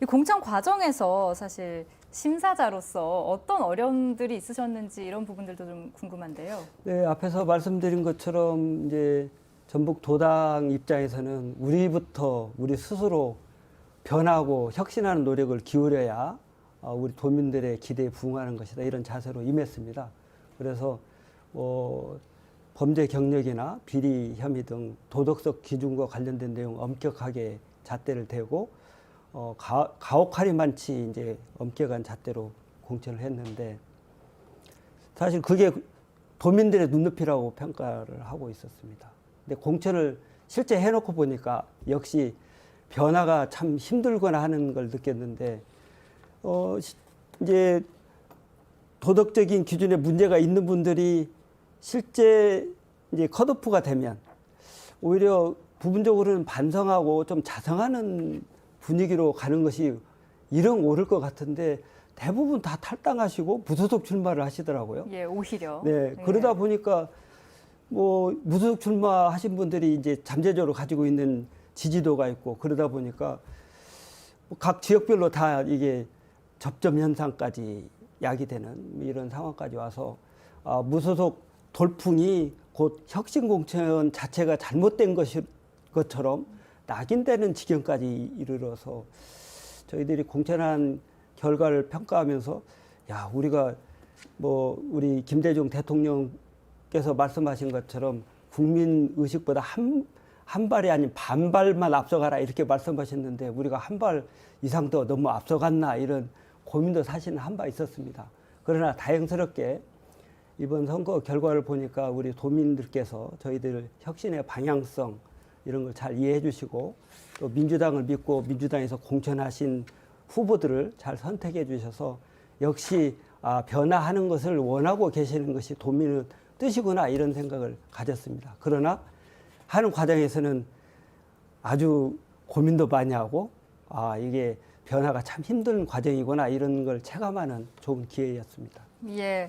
이 공천 과정에서 사실 심사자로서 어떤 어려움들이 있으셨는지 이런 부분들도 좀 궁금한데요. 네, 앞에서 말씀드린 것처럼 이제 전북 도당 입장에서는 우리부터 우리 스스로 변하고 혁신하는 노력을 기울여야 어, 우리 도민들의 기대에 부응하는 것이다 이런 자세로 임했습니다. 그래서 어, 범죄 경력이나 비리 혐의 등 도덕적 기준과 관련된 내용 엄격하게 잣대를 대고 어, 가, 가혹하리 많지 이제 엄격한 잣대로 공천을 했는데 사실 그게 도민들의 눈높이라고 평가를 하고 있었습니다. 근데 공천을 실제 해놓고 보니까 역시 변화가 참 힘들거나 하는 걸 느꼈는데 어 시- 이제 도덕적인 기준에 문제가 있는 분들이 실제 이제 컷오프가 되면 오히려 부분적으로는 반성하고 좀 자성하는 분위기로 가는 것이 이런 옳을 것 같은데 대부분 다 탈당하시고 무소속 출마를 하시더라고요. 예, 오히려. 네, 예. 그러다 보니까 뭐 무소속 출마하신 분들이 이제 잠재적으로 가지고 있는 지지도가 있고 그러다 보니까 뭐각 지역별로 다 이게 접점 현상까지 야기되는 이런 상황까지 와서 아, 무소속 돌풍이 곧 혁신 공천 자체가 잘못된 것이 것처럼 낙인되는 지경까지 이르러서 저희들이 공천한 결과를 평가하면서 야 우리가 뭐 우리 김대중 대통령께서 말씀하신 것처럼 국민 의식보다 한, 한 발이 아닌 반발만 앞서가라 이렇게 말씀하셨는데 우리가 한 발 이상 더 너무 앞서갔나 이런 고민도 사실은 한 바 있었습니다. 그러나 다행스럽게 이번 선거 결과를 보니까 우리 도민들께서 저희들 혁신의 방향성 이런 걸 잘 이해해 주시고 또 민주당을 믿고 민주당에서 공천하신 후보들을 잘 선택해 주셔서 역시 아, 변화하는 것을 원하고 계시는 것이 도민의 뜻이구나 이런 생각을 가졌습니다. 그러나 하는 과정에서는 아주 고민도 많이 하고 아 이게 변화가 참 힘든 과정이구나 이런 걸 체감하는 좋은 기회였습니다. 예.